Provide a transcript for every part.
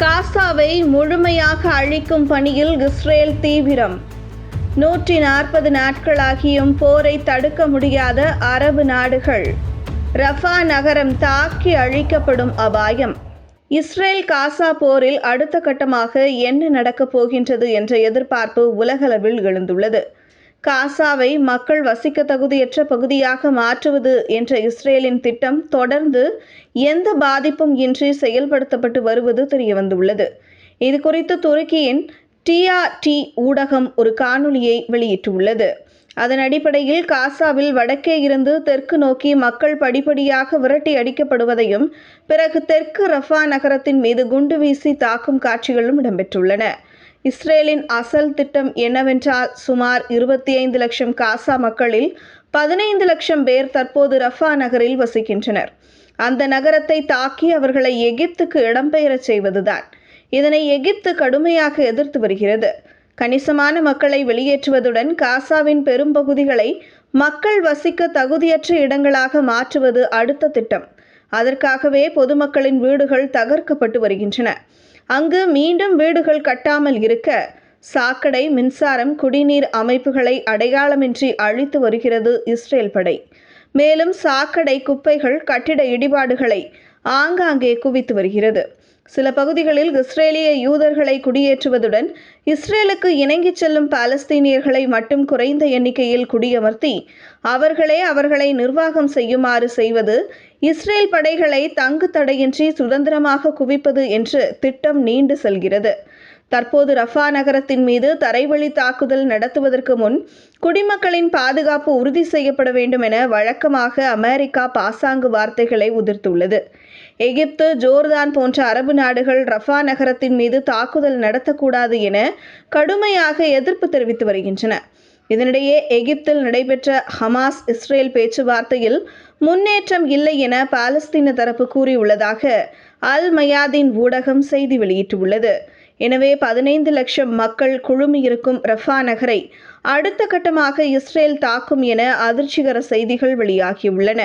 காசாவை முழுமையாக அழிக்கும் பணியில் இஸ்ரேல் தீவிரம். நூற்றி நாற்பது நாட்களாகியும் போரை தடுக்க முடியாத அரபு நாடுகள். ரஃபா நகரம் தாக்கி அழிக்கப்படும் அபாயம். இஸ்ரேல் காசா போரில் அடுத்த கட்டமாக என்ன நடக்கப் போகின்றது என்ற எதிர்பார்ப்பு உலகளவில் எழுந்துள்ளது. காசாவை மக்கள் வசிக்க தகுதியற்ற பகுதியாக மாற்றுவது என்ற இஸ்ரேலின் திட்டம் தொடர்ந்து எந்த பாதிப்பும் இன்றி செயல்படுத்தப்பட்டு வருவது தெரியவந்துள்ளது. இதுகுறித்து துருக்கியின் டிஆர்டி ஊடகம் ஒரு காணொலியை வெளியிட்டுள்ளது. அதன் அடிப்படையில் காசாவில் வடக்கே இருந்து தெற்கு நோக்கி மக்கள் படிப்படியாக விரட்டி அடிக்கப்படுவதையும் பிறகு தெற்கு ரஃபா நகரத்தின் மீது குண்டு வீசி தாக்கும் காட்சிகளும் இடம்பெற்றுள்ளன. இஸ்ரேலின் அசல் திட்டம் என்னவென்றால் சுமார் இருபத்தி ஐந்து லட்சம் காசா மக்களில் பதினைந்து லட்சம் பேர் தற்போது ரஃபா நகரில் வசிக்கின்றனர். அந்த நகரத்தை தாக்கி அவர்களை எகிப்துக்கு இடம்பெயரச் செய்வதுதான். இதனை எகிப்து கடுமையாக எதிர்த்து வருகிறது. கணிசமான மக்களை வெளியேற்றுவதுடன் காசாவின் பெரும்பகுதிகளை மக்கள் வசிக்க தகுதியற்ற இடங்களாக மாற்றுவது அடுத்த திட்டம். அதற்காகவே பொதுமக்களின் வீடுகள் தகர்க்கப்பட்டு வருகின்றன. அங்கு மீண்டும் வீடுகள் கட்டாமல் இருக்க சாக்கடை மின்சாரம் குடிநீர் அமைப்புகளை அடையாளமின்றி அழித்து வருகிறது இஸ்ரேல் படை. மேலும் சாக்கடை குப்பைகள் கட்டிட இடிபாடுகளை ஆங்காங்கே குவித்து வருகிறது. சில பகுதிகளில் இஸ்ரேலிய யூதர்களை குடியேற்றுவதுடன் இஸ்ரேலுக்கு இணங்கிச் செல்லும் பாலஸ்தீனியர்களை மட்டும் குறைந்த எண்ணிக்கையில் குடியமர்த்தி அவர்களே அவர்களை நிர்வாகம் செய்யுமாறு செய்வது இஸ்ரேல் படைகளை தங்கு தடையின்றி சுதந்திரமாக குவிப்பது என்று திட்டம் நீண்டு செல்கிறது. தற்போது ரஃபா நகரத்தின் மீது தரைவழி தாக்குதல் நடத்துவதற்கு முன் குடிமக்களின் பாதுகாப்பு உறுதி செய்யப்பட வேண்டும் என வழக்கமாக அமெரிக்கா பாசாங்கு வார்த்தைகளை உதிர்த்துள்ளது. எகிப்து ஜோர்தான் போன்ற அரபு நாடுகள் ரஃபா நகரத்தின் மீது தாக்குதல் நடத்தக்கூடாது என கடுமையாக எதிர்ப்பு தெரிவித்து வருகின்றன. இதனிடையே எகிப்தில் நடைபெற்ற ஹமாஸ் இஸ்ரேல் பேச்சுவார்த்தையில் முன்னேற்றம் இல்லை என பாலஸ்தீன தரப்பு கூறியுள்ளதாக அல் மயாதின் ஊடகம் செய்தி வெளியிட்டுள்ளது. எனவே பதினைந்து லட்சம் மக்கள் குழுமியிருக்கும் ரஃபா நகரை அடுத்த கட்டமாக இஸ்ரேல் தாக்கும் என அதிர்ச்சிகர செய்திகள் வெளியாகியுள்ளன.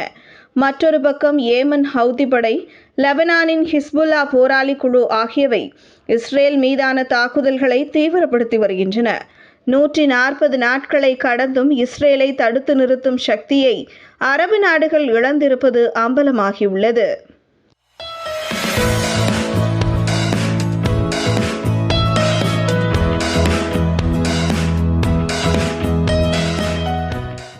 மற்றொரு பக்கம் ஏமன் ஹவுதி படை லெபனானின் ஹிஸ்புல்லா போராளி குழு ஆகியவை இஸ்ரேல் மீதான தாக்குதல்களை தீவிரப்படுத்தி வருகின்றன. நூற்றி நாற்பது நாட்களை கடந்தும் இஸ்ரேலை தடுத்து நிறுத்தும் சக்தியை அரபு நாடுகள் இழந்திருப்பது அம்பலமாகியுள்ளது.